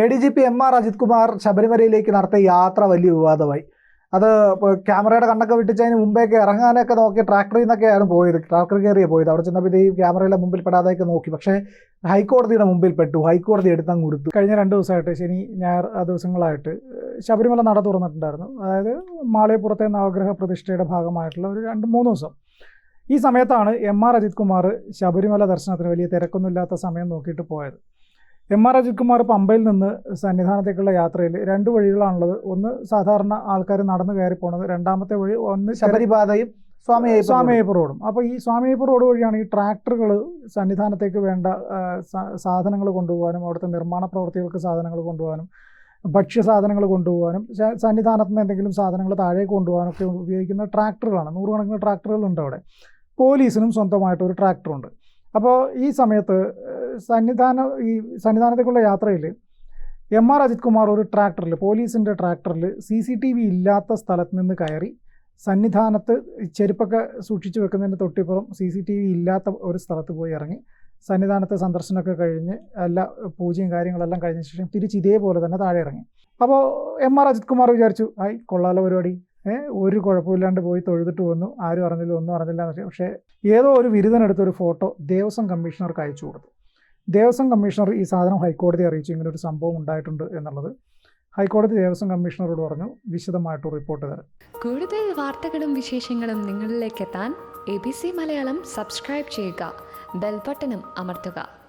A D G P M R Ajith Kumar ശബരിമലയിലേക്ക് നടത്തിയ യാത്ര വലിയ വിവാദമായി. അത് ക്യാമറയുടെ കണ്ണൊക്കെ വിട്ടിച്ചതിന് മുമ്പേക്ക് ഇറങ്ങാനൊക്കെ നോക്കി ട്രാക്ടറിൽ നിന്നൊക്കെയാണ് പോയത്. ട്രാക്ടർ കയറിയ പോയത്. അവിടെ ചെന്നപ്പോൾ ഈ ക്യാമറയുടെ മുമ്പിൽ പെടാതെയൊക്കെ നോക്കി. പക്ഷേ ഹൈക്കോടതിയുടെ മുമ്പിൽ പെട്ടു. ഹൈക്കോടതി എടുത്തങ്ങ് കൊടുത്തു. കഴിഞ്ഞ രണ്ട് ദിവസമായിട്ട് ശനി ഞായർ ദിവസങ്ങളായിട്ട് ശബരിമല നട തുറന്നിട്ടുണ്ടായിരുന്നു. അതായത് മാളയപ്പുറത്തെ നവഗ്രഹ പ്രതിഷ്ഠയുടെ ഭാഗമായിട്ടുള്ള ഒരു രണ്ട് മൂന്ന് ദിവസം. ഈ സമയത്താണ് എം ആർ അജിത് കുമാർ ശബരിമല ദർശനത്തിന് വലിയ തിരക്കൊന്നുമില്ലാത്ത സമയം നോക്കിയിട്ട് പോയത്. എം ആർ അജിത് കുമാർ പമ്പയിൽ നിന്ന് സന്നിധാനത്തേക്കുള്ള യാത്രയിൽ രണ്ട് വഴികളാണുള്ളത്. ഒന്ന് സാധാരണ ആൾക്കാർ നടന്നു കയറി പോണത്. രണ്ടാമത്തെ വഴി ഒന്ന് ശബരിപാതയും സ്വാമി സ്വാമിയപ്പ് റോഡും. അപ്പോൾ ഈ സ്വാമിയപ്പ് റോഡ് വഴിയാണ് ഈ ട്രാക്ടറുകൾ സന്നിധാനത്തേക്ക് വേണ്ട സാധനങ്ങൾ കൊണ്ടുപോകാനും അവിടുത്തെ നിർമ്മാണ പ്രവർത്തികൾക്ക് സാധനങ്ങൾ കൊണ്ടുപോകാനും ഭക്ഷ്യ സാധനങ്ങൾ കൊണ്ടുപോകാനും സന്നിധാനത്തിന് സന്നിധാനത്ത് നിന്ന് എന്തെങ്കിലും സാധനങ്ങൾ താഴേക്ക് കൊണ്ടുപോകാനൊക്കെ ഉപയോഗിക്കുന്ന ട്രാക്ടറുകളാണ്. നൂറുകണക്കിന് ട്രാക്ടറുകളുണ്ട് അവിടെ. പോലീസിനും സ്വന്തമായിട്ട് ഒരു ട്രാക്ടറുണ്ട്. അപ്പോൾ ഈ സമയത്ത് സന്നിധാന ഈ സന്നിധാനത്തേക്കുള്ള യാത്രയിൽ എം ആർ അജിത് കുമാർ ഒരു ട്രാക്ടറിൽ പോലീസിന്റെ ട്രാക്ടറിൽ സി സി ടി വി ഇല്ലാത്ത സ്ഥലത്ത് നിന്ന് കയറി സന്നിധാനത്ത് ചെരുപ്പൊക്കെ സൂക്ഷിച്ചു വെക്കുന്നതിന്റെ തൊട്ടിപ്പുറം സി സി ടി വി ഇല്ലാത്ത ഒരു സ്ഥലത്ത് പോയി ഇറങ്ങി സന്നിധാനത്തെ സന്ദർശനമൊക്കെ കഴിഞ്ഞ് എല്ലാ പൂജയും കാര്യങ്ങളെല്ലാം കഴിഞ്ഞ ശേഷം തിരിച്ച് ഇതേപോലെ തന്നെ താഴെ ഇറങ്ങി. അപ്പോൾ എം ആർ അജിത് കുമാർ വിചാരിച്ചു ആയി കൊള്ളാലോ പരിപാടി. ഒരു കുഴപ്പമില്ലാണ്ട് പോയി തൊഴുതിട്ട് വന്നു. ആരും അറിഞ്ഞില്ല ഒന്നും അറിഞ്ഞില്ല എന്ന് പക്ഷേ ഏതോ ഒരു ബിരുദനെടുത്ത ഒരു ഫോട്ടോ ദേവസ്വം കമ്മീഷണർക്ക് അയച്ചു കൊടുത്തു. ദേവസ്വം കമ്മീഷണർ ഈ സാധനം ഹൈക്കോടതി അറിയിച്ചു. ഇങ്ങനെ ഒരു സംഭവം ഉണ്ടായിട്ടുണ്ട് എന്നുള്ളത് ഹൈക്കോടതി ദേവസ്വം കമ്മീഷണറോട് പറഞ്ഞു. വിശദമായിട്ട് റിപ്പോർട്ട് തരാം. കൂടുതൽ വാർത്തകളും വിശേഷങ്ങളും നിങ്ങളിലേക്ക് എത്താൻ A B C Malayalam subscribe ചെയ്യുക. ബെൽബട്ടനും അമർത്തുക.